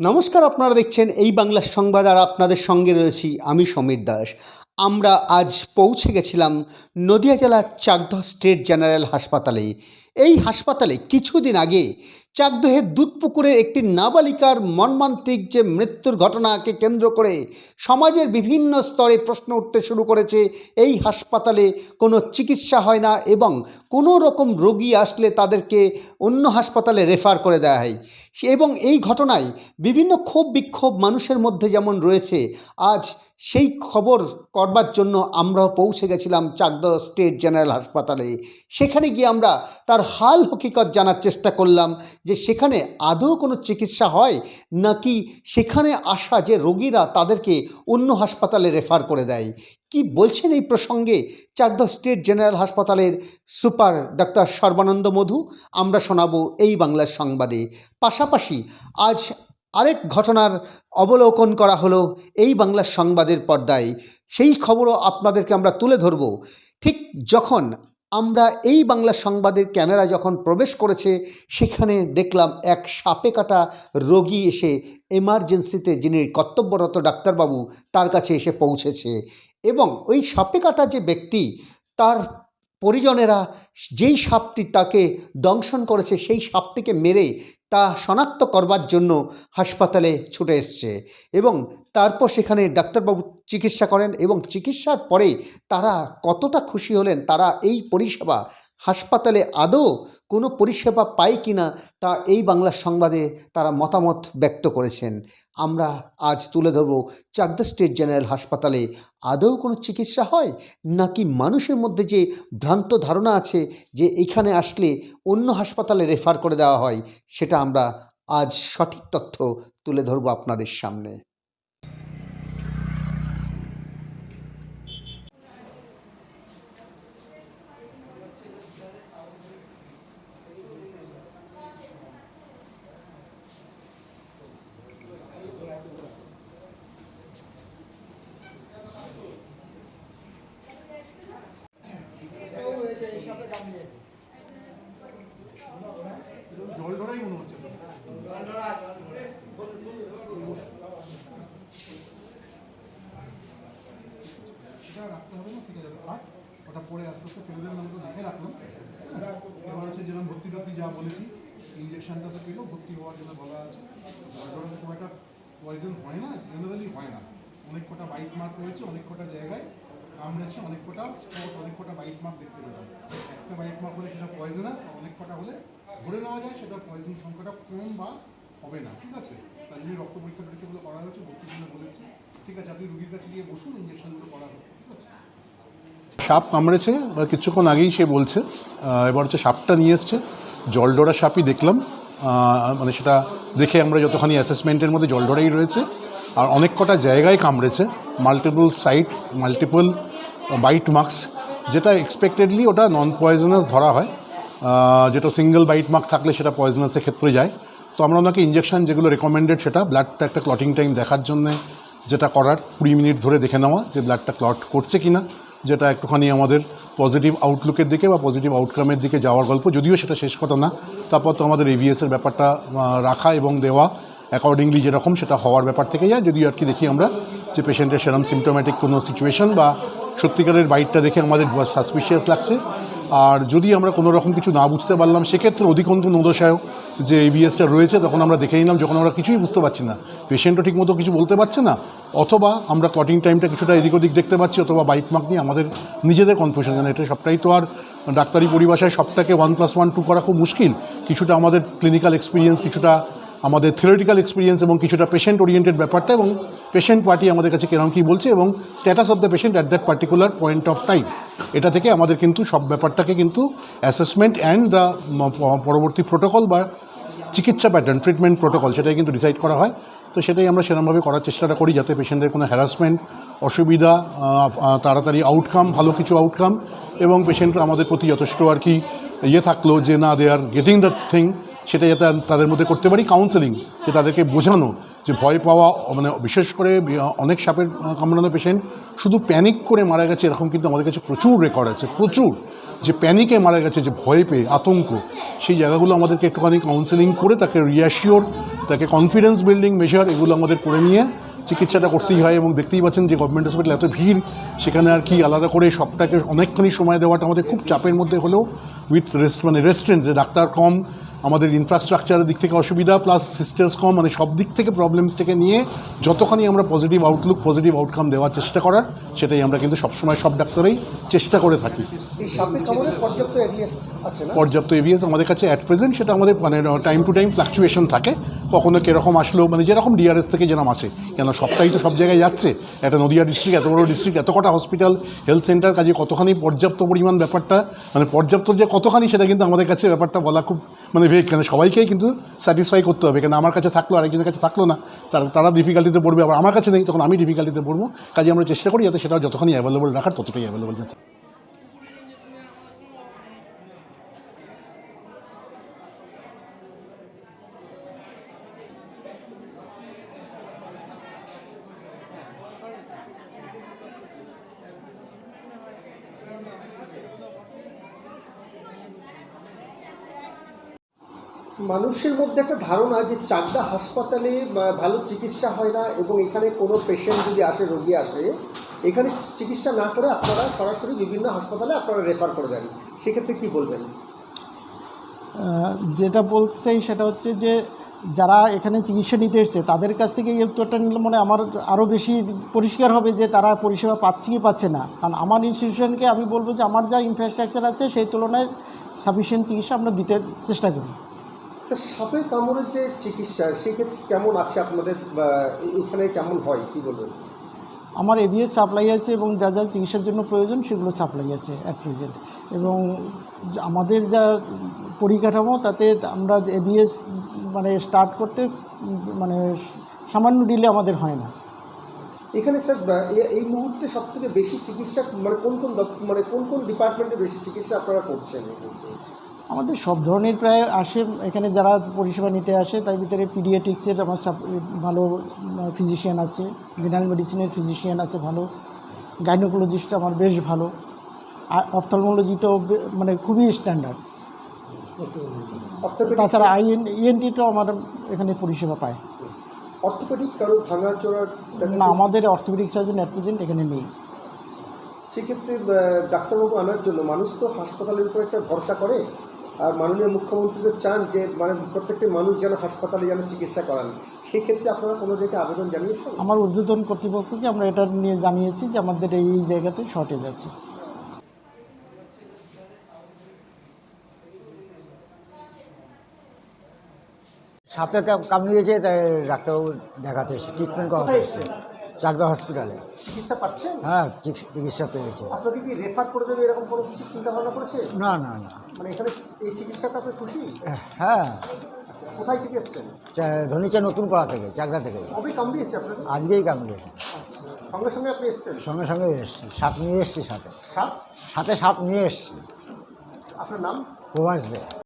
নমস্কার, আপনারা দেখছেন এই বাংলা সংবাদ আর আপনাদের সঙ্গে রয়েছি আমি সমীর দাস। আমরা আজ পৌঁছে গেছিলাম নদিয়া জেলার চাকদহ স্টেট জেনারেল হাসপাতালে। এই হাসপাতালে কিছুদিন আগে চাকদহের দুধপুকুরের একটি নাবালিকার মর্মান্তিক যে মৃত্যুর ঘটনাকে কেন্দ্র করে সমাজের বিভিন্ন স্তরে প্রশ্ন উঠতে শুরু করেছে, এই হাসপাতালে কোনো চিকিৎসা হয় না এবং কোনো রকম রোগী আসলে তাদেরকে অন্য হাসপাতালে রেফার করে দেওয়া হয়। এবং এই ঘটনায় বিভিন্ন ক্ষোভ বিক্ষোভ মানুষের মধ্যে যেমন রয়েছে, আজ সেই খবর করবার জন্য আমরা পৌঁছে গেছিলাম চাকদহ স্টেট জেনারেল হাসপাতালে। সেখানে গিয়ে আমরা তার হাল হকিকত জানার চেষ্টা করলাম যে সেখানে আদৌ কোনো চিকিৎসা হয় নাকি সেখানে আসা যে রোগীরা তাদেরকে অন্য হাসপাতালে রেফার করে দেয়? কি বলছেন এই প্রসঙ্গে চাকদহ স্টেট জেনারেল হাসপাতালের সুপার ডাক্তার সর্বানন্দ মধু? আমরা শোনাবো এই বাংলার সংবাদে। পাশাপাশি আজ আরেক ঘটনার অবলোকন করা হলো এই বাংলার সংবাদের পর্দায়। সেই খবরও আপনাদেরকে আমরা তুলে ধরব। ঠিক যখন আমরা এই বাংলা সংবাদের ক্যামেরা যখন প্রবেশ করেছে, সেখানে দেখলাম এক সাপে কাটা রোগী এসে এমার্জেন্সিতে যিনি কর্তব্যরত ডাক্তারবাবু, তার কাছে এসে পৌঁছেছে। এবং ওই সাপে কাটা যে ব্যক্তি, তার পরিজনেরা যেই সাপটি তাকে দংশন করেছে, সেই সাপটিকে মেরে তা শনাক্ত করবার জন্য হাসপাতালে ছুটে এসছে। এবং তারপর সেখানে ডাক্তারবাবু চিকিৎসা করেন এবং চিকিৎসার পরে তারা কতটা খুশি হলেন, তারা এই পরিষেবা হাসপাতালে আদৌ কোনো পরিষেবা পায় কি না, তা এই বাংলা সংবাদে তারা মতামত ব্যক্ত করেছেন। আমরা আজ তুলে ধরব চাকদা স্টেট জেনারেল হাসপাতালে আদৌ কোনো চিকিৎসা হয়, নাকি মানুষের মধ্যে যে ভ্রান্ত ধারণা আছে যে এখানে আসলে অন্য হাসপাতালে রেফার করে দেওয়া হয়, সেটা আমরা আজ সঠিক তথ্য তুলে ধরব আপনাদের সামনে। জল ঝরাই মনে হচ্ছে রাখতে হবে না, ঠিক আছে। আর ওটা পরে আস্তে আস্তে ফেলে দেবেন আমাকে দেখে রাখলাম? এবার হচ্ছে যেরকম ভর্তি টর্তি যা বলেছি ইঞ্জেকশনটা তো পেল, ভর্তি হওয়ার জন্য বলা আছে। খুব একটা পয়জন হয় না জেনারেলি হয় না। অনেক কটা বাইট মার্ক রয়েছে, অনেক কটা জায়গায় কামড়েছে, অনেক কটা স্পট অনেক কটা বাইট মার্ক দেখতে পেলাম। একটা বাইট মার্ক হলে সেটা পয়জনাস অনেক কটা হলে ধরে নেওয়া যায় সেটা পয়জন সংখ্যাটা কম বা হবে না, ঠিক আছে? তার জন্য রক্ত পরীক্ষা টরীক্ষাগুলো করা হয়েছে ভর্তির জন্য বলেছে। ঠিক আছে, আপনি রুগীর কাছে গিয়ে বসুন ইঞ্জেকশনগুলো করা হবে ঠিক আছে? সাপ কামড়েছে কিছুক্ষণ আগেই সে বলছে। এবার হচ্ছে সাপটা নিয়ে এসছে। জলডোরা সাপই দেখলাম। মানে সেটা দেখে আমরা যতখানি অ্যাসেসমেন্টের মধ্যে জলডোরাই রয়েছে আর অনেক কটা জায়গায় কামড়েছে multiple site multiple bite marks যেটা এক্সপেক্টেডলি ওটা নন পয়জনাস ধরা হয়। যেটা সিঙ্গেল বাইট মার্ক থাকলে সেটা পয়জনাসের ক্ষেত্রে যায়। তো আমরা ওনাকে ইঞ্জেকশন যেগুলো রেকমেন্ডেড সেটা ব্লাডটা একটা ক্লটিং টাইম দেখার জন্যে যেটা করার কুড়ি মিনিট ধরে দেখে নেওয়া যে ব্লাডটা ক্লট করছে কি না যেটা একটুখানি আমাদের পজিটিভ আউটলুকের দিকে বা পজিটিভ আউটকামের দিকে যাওয়ার গল্প। যদিও সেটা শেষ কথা না, তারপর তো আমাদের এভিএসের ব্যাপারটা রাখা এবং দেওয়া অ্যাকর্ডিংলি যেরকম সেটা হওয়ার ব্যাপার থেকে যায়। যদিও আর কি দেখি আমরা যে পেশেন্টের সেরম সিমটোম্যাটিক কোনো সিচুয়েশন বা সত্যিকারের বাইটটা দেখে আমাদের সাসপিশিয়াস লাগছে। আর যদি আমরা কোনো রকম কিছু না বুঝতে পারলাম, সেক্ষেত্রে অধিকন্তু নদশায় যে এভিএসটা রয়েছে, তখন আমরা দেখে নিলাম, যখন আমরা কিছুই বুঝতে পারছি না। পেশেন্টও ঠিকমতো কিছু বলতে পারছে না, অথবা আমরা ক্লটিং টাইমটা কিছুটা এদিক ওদিক দেখতে পাচ্ছি, অথবা বাইক মার্ক নিয়ে আমাদের নিজেদের কনফিউশন জানে এটা সবটাই তো আর ডাক্তারি পরিভাষায় সবটাকে ওয়ান প্লাস ওয়ান টু করা খুব মুশকিল। কিছুটা আমাদের ক্লিনিক্যাল এক্সপিরিয়েন্স কিছুটা আমাদের থিওরিটিক্যাল এক্সপিরিয়েন্স এবং কিছুটা পেশেন্ট ওরিয়েন্টেড ব্যাপারটা এবং পেশেন্ট পার্টি আমাদের কাছে কেরম কী বলছে এবং status of the patient at that particular point of time এটা থেকে আমাদের কিন্তু সব ব্যাপারটাকে কিন্তু অ্যাসেসমেন্ট অ্যান্ড দ্য পরবর্তী প্রোটোকল বা চিকিৎসা প্যাটার্ন ট্রিটমেন্ট প্রোটোকল সেটাই কিন্তু ডিসাইড করা হয়। তো সেটাই আমরা সেরকমভাবে করার চেষ্টাটা করি যাতে পেশেন্টের কোনো হ্যারাসমেন্ট অসুবিধা তাড়াতাড়ি আউটকাম ভালো কিছু আউটকাম এবং পেশেন্টরা আমাদের প্রতি যথেষ্ট আর কি ইয়ে থাকল যে না they are getting the thing সেটা যাতে তাদের মধ্যে করতে পারি কাউন্সেলিং যে তাদেরকে বোঝানো যে ভয় পাওয়া মানে বিশেষ করে অনেক সাপের কামড়ানো পেশেন্ট শুধু প্যানিক করে মারা গেছে, এরকম কিন্তু আমাদের কাছে প্রচুর রেকর্ড আছে, প্রচুর। যে প্যানিকে মারা গেছে, যে ভয় পেয়ে, আতঙ্ক, সেই জায়গাগুলো আমাদেরকে একটুখানি কাউন্সেলিং করে তাকে রিয়াশিওর তাকে কনফিডেন্স বিল্ডিং মেজার এগুলো আমাদের করে নিয়ে চিকিৎসাটা করতেই হয় এবং দেখতেই পাচ্ছেন যে গভর্নমেন্ট হসপিটাল এত ভিড়, সেখানে আর কি আলাদা করে সবটাকে অনেকখানি সময় দেওয়াটা আমাদের খুব চাপের মধ্যে হলেও উইথ রেস্ট মানে রেস্টুরেন্ট যে ডাক্তার কম আমাদের ইনফ্রাস্ট্রাকচারের দিক থেকে অসুবিধা প্লাস সিস্টার্স কম মানে সব দিক থেকে প্রবলেমসটাকে নিয়ে যতখানি আমরা পজিটিভ আউটলুক পজিটিভ আউটকাম দেওয়ার চেষ্টা করার সেটাই আমরা কিন্তু সবসময় সব ডাক্তারেই চেষ্টা করে থাকি। পর্যাপ্ত এভিএস আমাদের কাছে অ্যাট প্রেজেন্ট সেটা আমাদের মানে টাইম টু টাইম ফ্লাকচুয়েশন থাকে। কখনো কীরকম আসলো মানে যেরকম ডিআরএস থেকে যেরকম আসে। কেন সপ্তাহে তো সব জায়গায় যাচ্ছে। একটা নদিয়া ডিস্ট্রিক্ট এত বড় ডিস্ট্রিক্ট এত কটা হসপিটাল হেলথ সেন্টার কাজে কতখানি পর্যাপ্ত পরিমাণ ব্যাপারটা মানে পর্যাপ্ত যে কতখানি সেটা কিন্তু আমাদের কাছে ব্যাপারটা বলা খুব মানে ভেগ কেন সবাইকেই কিন্তু স্যাটিসফাই করতে হবে। কেন আমার কাছে থাকল, আরেকজনের কাছে থাকল না। তারা তারা ডিফিকাল্টিতে পড়বে, আবার আমার কাছে নেই, তখন আমি ডিফিকাল্টিতে পড়ব। কাজে আমরা চেষ্টা করি যাতে সেটা যতখানি অ্যাভেলেবল রাখার, ততটাই অ্যাভেলেবল যাতে। মানুষের মধ্যে একটা ধারণা যে চাকদা হাসপাতালে ভালো চিকিৎসা হয় না এবং এখানে কোনো পেশেন্ট যদি আসে, রোগী আসে, এখানে চিকিৎসা না করে আপনারা সরাসরি বিভিন্ন হাসপাতালে আপনারা রেফার করে দেন। সেক্ষেত্রে কী বলবেন? যেটা বলতে চাই সেটা হচ্ছে যে, যারা এখানে চিকিৎসা নিতে এসছে, তাদের কাছ থেকে এই উত্তরটা নিলে মনে আমার আরও বেশি পরিষ্কার হবে যে, তারা পরিষেবা পাচ্ছে কি পাচ্ছে না। কারণ আমার ইনস্টিটিউশনকে আমি বলব যে, আমার যা ইনফ্রাস্ট্রাকচার আছে, সেই তুলনায় সাফিসিয়েন্ট চিকিৎসা আমরা দিতে চেষ্টা করি। স্যার সাপের কামড়ের যে চিকিৎসা সেক্ষেত্রে কেমন আছে আপনাদের এখানে কেমন হয় কি বলবেন? আমার এবিএস সাপ্লাই আছে এবং যা যা চিকিৎসার জন্য প্রয়োজন সেগুলো সাপ্লাই আছে অ্যাট প্রেজেন্ট এবং আমাদের যা পরিকাঠামো তাতে আমরা এবিএস মানে স্টার্ট করতে মানে সামান্য ডিলে আমাদের হয় না। এখানে স্যার এই মুহূর্তে সব থেকে বেশি চিকিৎসা মানে কোন কোন মানে কোন কোন ডিপার্টমেন্টে বেশি চিকিৎসা আপনারা করছেন এই মুহূর্তে? আমাদের সব ধরনের প্রায় আসে। এখানে যারা পরিষেবা নিতে আসে তার ভিতরে পিডিয়াট্রিক্সের আমার ভালো ফিজিশিয়ান আছে জেনারেল মেডিসিনের ফিজিশিয়ান আছে ভালো। গাইনোকোলজিস্ট আমার বেশ ভালো। আর অপথলমোলজিটাও মানে খুবই স্ট্যান্ডার্ড তাছাড়া আইএন ইএনটিটাও আমার এখানে পরিষেবা পায়। অর্থোপেডিক কারও ভাঙা চোরা না আমাদের অর্থোপেডিক সার্জন অ্যাট প্রেজেন্ট এখানে নেই। সেক্ষেত্রে ডাক্তারবাবু আনার জন্য মানুষ তো হাসপাতালের উপর একটা ভরসা করে। আর মাননীয় মুখ্যমন্ত্রী তো চান যে মানে প্রত্যেকটি মানুষ যেন হাসপাতালে যেন চিকিৎসা করান সেই ক্ষেত্রে আপনারা কোনো জায়গায় আবেদন জানিয়েছেন? আমার ঊর্ধ্বতন কর্তৃপক্ষকে আমরা এটা নিয়ে জানিয়েছি যে আমাদের এই এই জায়গাতে শর্টেজ আছে। সাপে কাম- কামড়িয়েছে তাই ডাক্তারবাবু দেখাতে এসে ট্রিটমেন্ট করা এসেছেন? চাকদা হসপিটালে। চিকিৎসা পাচ্ছেন? হ্যাঁ চিকিৎসা- পেয়েছে। আপনাকে কি রেফার করে দেবে এরকম কোনো কিছু চিন্তা ভাবনা করেছে? না না না। মানে এখানে এই চিকিৎসাতে আপনি খুশি? হ্যাঁ। আচ্ছা, কোথায় থেকে এসছেন? ধনিচা নতুন পাড়া থেকে চাকদা থেকে। কবে কামড়িয়েছে আপনাকে? আজকেই কামড়িয়েছে। সঙ্গে সঙ্গে আপনি এসছেন? সঙ্গে সঙ্গে এসছি সাপ নিয়ে এসছি সাথে সাপ? সাথে সাপ নিয়ে এসছি। আপনার নাম? প্রভাস দে।